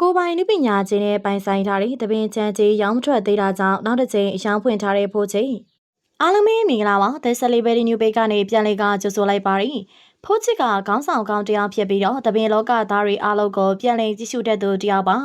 ကိုယ်ပိုင်နုပညာချင်းနဲ့ပိုင်ဆိုင်ထားတဲ့တပင်ချမ်းကြီးရောင်းမထွက်သေးတာကြောင့်နောက်တစ်ချိန်အယောင်ဖွင့်ထားတဲ့ဖိုးချင်းအားလုံးပဲမင်္ဂလာပါ The Celebrity New Page ကနေပြန်လည်ကကြိုဆိုလိုက်ပါရစေဖိုးချစ်ကခေါင်းဆောင်ကောင်းတစ်ယောက်ဖြစ်ပြီးတော့တပင်လောကသားတွေအားလုံးကိုပြန်လည်ကြည့်ရှုတတ်သူတစ်ယောက်ပါ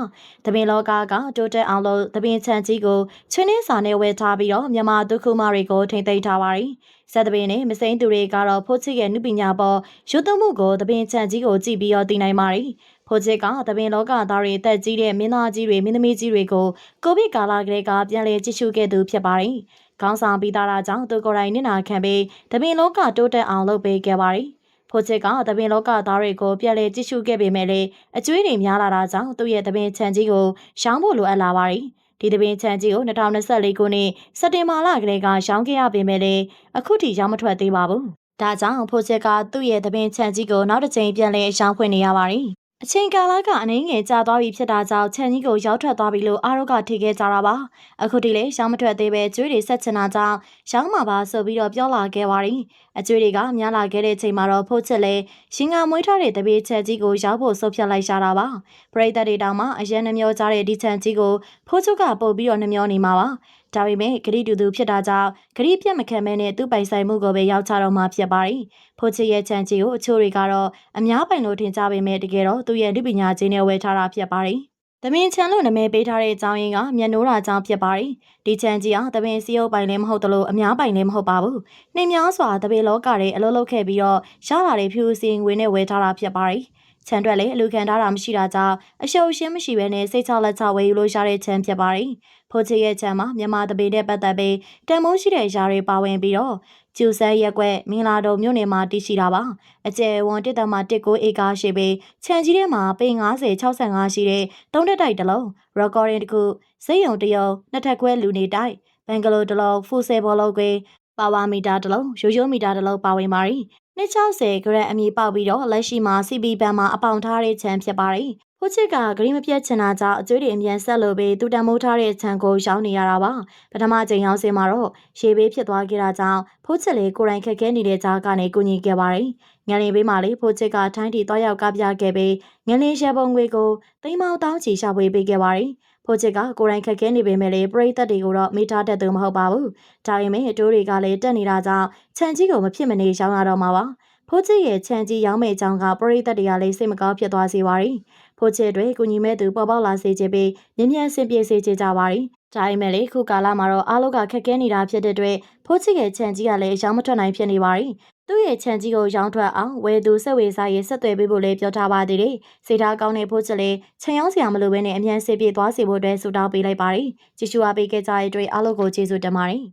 တပင်လောကကတိုးတက်အောင်လို့တပင်ချမ်းကြီးကိုချွင်းနေစာနဲ့ဝယ်ထားပြီးတော့မြန်မာဒုက္ခမတွေကိုထိမ့်သိမ်းထားပါရစေစက်တပင်နဲ့မစိမ့်သူတွေကတော့ဖိုးချစ်ရဲ့နုပညာပေါ်ရုပ်သွမှုကိုတပင်ချမ်းကြီးကိုကြည့်ပြီးတော့သိနိုင်ပါရစေ ဖိုချစ်ကတပင်လောကသားတွေတက်ကြီးတဲ့မင်းသားကြီးတွေမင်းသမီးကြီးတွေကိုကိုဗစ်ကာလကလေးကပြန်လည်ကြည့်ရှုခဲ့သူဖြစ်ပါတယ်။ခေါင်းဆောင်ပြီးသားတာကြောင့်သူကိုယ်တိုင်နစ်နာခံပြီးတပင်လောကတိုးတက်အောင်လုပ်ပေးခဲ့ပါတယ်။ဖိုချစ်ကတပင်လောကသားတွေကိုပြန်လည်ကြည့်ရှုခဲ့ပေမဲ့လည်းအကျွေးတွေများလာတာကြောင့်သူ့ရဲ့တပင်ချန်ကြီးကိုရှောင်းဖို့လိုအပ်လာပါတယ်။ဒီတပင်ချန်ကြီးကို2024ခုနှစ်စက်တင်ဘာလကလေးကရှောင်းခဲ့ရပေမဲ့လည်းအခုထိရောင်းမထွက်သေးပါဘူး။ဒါကြောင့်ဖိုချစ်ကသူ့ရဲ့တပင်ချန်ကြီးကိုနောက်တစ်ချိန်ပြန်လည်ရှောင်းဖွင့်နေရပါတယ်။ အချိန်ကာလကအနှင်းငယ်ကြာသွားပြီဖြစ်တာကြောင့်ခြံကြီးကိုရောက်ထွက်သွားပြီလို့အားတို့ကထိခဲ့ကြတာပါအခုထိလည်းရှောင်းမထွက်သေးပဲကျွေးတွေဆက်ချင်တာကြောင့်ရှောင်းမှာပါဆိုပြီးတော့ပြောလာခဲ့ပါတယ်အကျွေးတွေကများလာခဲ့တဲ့ချိန်မှာတော့ဖိုးချစ်လည်းရှင်ကမွေးထားတဲ့တပည့်ချက်ကြီးကိုရောက်ဖို့ဆုတ်ဖြတ်လိုက်ရှာတာပါပရိသတ်တွေတောင်မှအရင်နှမျောကြတဲ့ဒီခြံကြီးကိုဖိုးချုပ်ကပုတ်ပြီးတော့နှမျောနေမှာပါဒါပေမဲ့ဂရိတူသူဖြစ်တာကြောင့်ဂရိပြတ်မခံမဲနဲ့သူ့ပိုင်ဆိုင်မှုကိုပဲရောက်ချတော့မှဖြစ်ပါတယ်။ဖိုချစ်ရဲ့ချန်ချီကိုအချို့တွေကတော့အများပိုင်လို့ထင်ကြပေမဲ့တကယ်တော့သူ့ရဲ့လူပညာချင်းနဲ့ဝယ်ထားတာဖြစ်ပါတယ်။သမင်ချန်လို့နာမည်ပေးထားတဲ့အကြောင်းရင်းကမျက်နှိုးတာကြောင့်ဖြစ်ပါတယ်။ဒီချန်ကြီးဟာသမင်စီယုပ်ပိုင်လည်းမဟုတ်သလိုအများပိုင်လည်းမဟုတ်ပါဘူး။နှင်းများစွာတပေလောကတွေအလုပ်လုပ်ခဲ့ပြီးတော့ရလာတဲ့ဖြူစင်ငွေနဲ့ဝယ်ထားတာဖြစ်ပါတယ်။ ခြံတွက်လည်းအလူခံထားတာမရှိတာကြောင့်အရှုပ်ရှင်းမရှိဘဲနဲ့စိတ်ချလက်ချဝယ်ယူလို့ရတဲ့ခြံဖြစ်ပါတယ်။ဖိုချေရဲ့ခြံမှာမြန်မာတပေနဲ့ပတ်သက်ပြီးတန်မိုးရှိတဲ့ຢာတွေပါဝင်ပြီးတော့ကျူဆဲရက်ကွက်မင်္ဂလာတုံမြို့နယ်မှာတည်ရှိတာပါ။အကျယ်ဝန်းတစ်တမ19ဧကရှိပြီးခြံကြီးထဲမှာပေ90 65ရှိတဲ့သုံးတက်တိုက်တစ်လုံး recording တစ်ခုစိတ်ယုံတရုံနှစ်ထပ်ခွဲလူနေတိုက်ဘန်ဂလိုတစ်လုံးဖူဆယ်ဘောလုံးကွေပါဝါမီတာတစ်လုံးရိုးရိုးမီတာတစ်လုံးပါဝင်ပါတယ် 260ဂရက်အမည်ပေါက်ပြီးတော့လက်ရှိမှာ CB ဘန်မှာအပေါင်ထားတဲ့ခြံဖြစ်ပါတယ်။ဖိုးချစ်ကဂရီမပြတ်ချင်တာကြောင့်အကျွေးတွေအမြန်ဆက်လို့ပြီးသူတံမိုးထားတဲ့ခြံကိုရောက်နေရတာပါ။ပထမချိန်ရောက်စင်မှာတော့ရေဘေးဖြစ်သွားခဲ့တာကြောင့်ဖိုးချစ်လေးကိုယ်တိုင်ခက်ခဲနေတဲ့ကြားကနေကူညီခဲ့ပါတယ်။ငလင်ဘေးမှာလေးဖိုးချစ်ကထိုင်းတီသွားရောက်ကပြခဲ့ပြီးငလင်ရှယ်ပုံငွေကိုသိမ်းမောင်းတောင်းချီရှာဖွေပေးခဲ့ပါတယ်။ ဟိုချစ်ကကိုယ်တိုင်ခက်ခဲနေပေမဲ့လည်းပရိသတ်တွေကိုတော့မေးထားတတ်သူမဟုတ်ပါဘူး။ဒါပေမဲ့တိုးတွေကလည်းတက်နေတာကြောင့်ခြံကြီးကိုမဖြစ်မနေရောင်းရတော့မှာပါ။ဖိုးချစ်ရဲ့ခြံကြီးရောင်းမဲ့အကြောင်းကပရိသတ်တွေကလည်းစိတ်မကောင်းဖြစ်သွားစေပါရီ။ဖိုးချစ်တွေကိုညီမဲ့သူပေါ်ပေါက်လာစေချင်ပြီးမြင်းမြန်ဆင်ပြေစေချင်ကြပါရီ။ဒါပေမဲ့လေခုကာလမှာတော့အားလုံးကခက်ခဲနေတာဖြစ်တဲ့အတွက်ဖိုးချစ်ရဲ့ခြံကြီးကလည်းရောင်းမထွက်နိုင်ဖြစ်နေပါရီ သူ့ရဲ့ခြံကြီးကိုရောင်းထွက်အောင်ဝယ်သူစက်ဝေစားရေးဆက်သွယ်ပေးဖို့လည်းပြောထားပါသေးတယ်။စိတ်ထားကောင်းတဲ့ဖိုချစ်လည်းခြံရောင်းစရာမလိုဘဲနဲ့အမြန်စေပြေသွားစေဖို့အတွက်ဆုတောင်းပေးလိုက်ပါတယ်။ကြည့်ရှုအားပေးခဲ့ကြတဲ့အတွက်အားလုံးကိုကျေးဇူးတင်ပါတယ်။